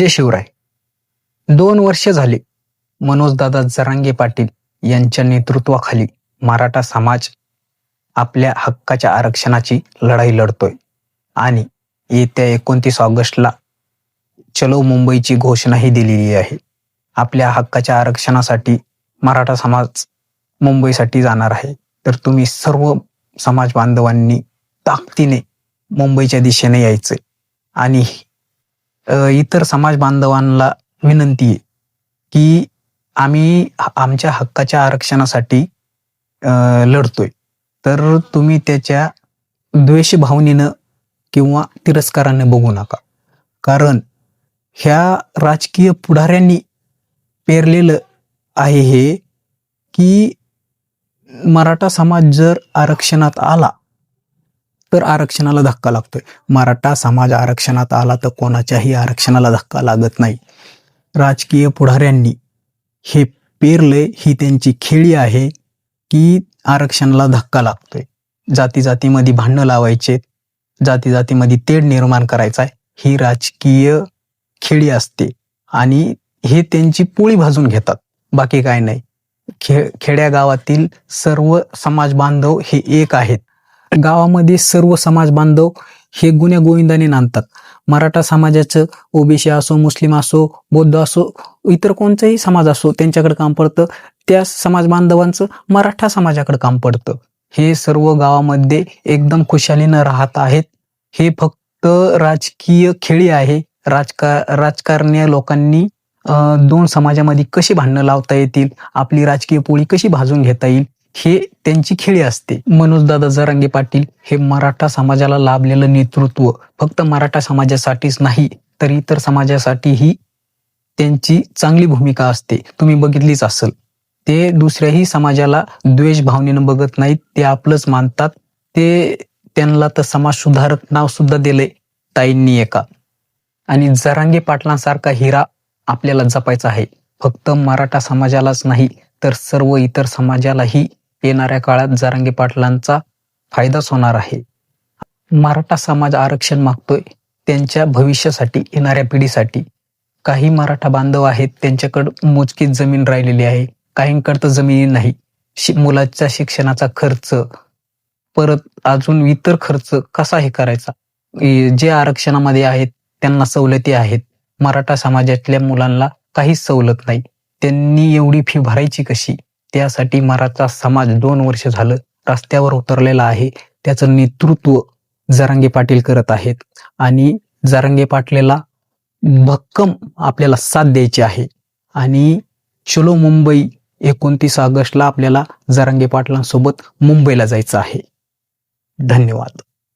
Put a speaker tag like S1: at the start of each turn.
S1: जय शिवराय. दोन वर्ष झाले मनोजदादा जरांगे पाटील यांच्या नेतृत्वाखाली मराठा समाज आपल्या हक्काच्या आरक्षणाची लढाई लढतोय. आणि येत्या एकोणतीस ऑगस्टला चलो मुंबईची घोषणाही दिलेली आहे. आपल्या हक्काच्या आरक्षणासाठी मराठा समाज मुंबईसाठी जाणार आहे. तर तुम्ही सर्व समाज बांधवांनी ताकदीने मुंबईच्या दिशेने यायचं आणि इतर समाज बांधवांना विनंती आहे की आम्ही आमच्या हक्काच्या आरक्षणासाठी लढतोय. तर तुम्ही त्याच्या द्वेष भावनेनं किंवा तिरस्कारानं बघू नका. कारण ह्या राजकीय पुढाऱ्यांनी पेरलेलं आहे हे की मराठा समाज जर आरक्षणात आला तर आरक्षणाला धक्का लागतोय. मराठा समाज आरक्षणात आला तर कोणाच्याही आरक्षणाला धक्का लागत नाही. राजकीय पुढाऱ्यांनी हे पेरले ही त्यांची खेळी आहे की आरक्षणाला धक्का लागतोय. जाती जातीमध्ये भांडणं लावायचे जाती जातीमध्ये तेढ निर्माण करायचा आहे ही राजकीय खेळी असते. आणि हे त्यांची पोळी भाजून घेतात. बाकी काय नाही. खे खेड्या गावातील सर्व समाज बांधव हे एक आहेत. गावामध्ये सर्व समाज बांधव हे गुन्ह्या गोविंदाने नांदतात. मराठा समाजाचं ओबीसी असो मुस्लिम असो बौद्ध असो इतर कोणताही समाज असो त्यांच्याकडे काम पडतं. त्या समाज बांधवांचं मराठा समाजाकडे काम पडतं. हे सर्व गावामध्ये एकदम खुशालीनं राहत आहेत. हे फक्त राजकीय खेळी आहे. राजका राजकारणीय लोकांनी दोन समाजामध्ये कशी भांडणं लावता येतील? आपली राजकीय पोळी कशी भाजून घेता येईल? हे त्यांची खेळी असते. मनोजदादा जरांगे पाटील हे मराठा समाजाला लाभलेलं नेतृत्व. फक्त मराठा समाजासाठीच नाही तर इतर समाजासाठीही त्यांची चांगली भूमिका असते. तुम्ही बघितलीच असेल. ते दुसऱ्याही समाजाला द्वेष भावनेनं बघत नाहीत ते आपलंच मानतात. ते त्यांना तर समाज सुधारक नाव सुद्धा दिलंय ताईंनी एका. आणि जरांगे पाटलांसारखा हिरा आपल्याला जपायचा आहे. फक्त मराठा समाजालाच नाही तर सर्व इतर समाजालाही येणाऱ्या काळात जारंगी पाटलांचा फायदाच होणार आहे. मराठा समाज आरक्षण मागतोय. त्यांच्या भविष्यासाठी येणाऱ्या पिढीसाठी. काही मराठा बांधव आहेत त्यांच्याकडे मोजकीच जमीन राहिलेली आहे. काहींकडे तर जमिनी नाही. शि- मुलाच्या शिक्षणाचा खर्च. परत अजून इतर खर्च. कसा हे करायचा? जे आरक्षणामध्ये आहेत त्यांना सवलती आहेत. मराठा समाजातल्या मुलांना काहीच सवलत नाही. त्यांनी एवढी फी भरायची कशी? त्यासाठी मराठा समाज दोन वर्ष झालं रस्त्यावर उतरलेला आहे. त्याचं नेतृत्व जरांगे पाटील करत आहेत. आणि जरांगे पाटलेला भक्कम आपल्याला साथ द्यायची आहे. आणि चलो मुंबई एकोणतीस ऑगस्टला आपल्याला जरांगे पाटलांसोबत मुंबईला जायचं आहे. धन्यवाद.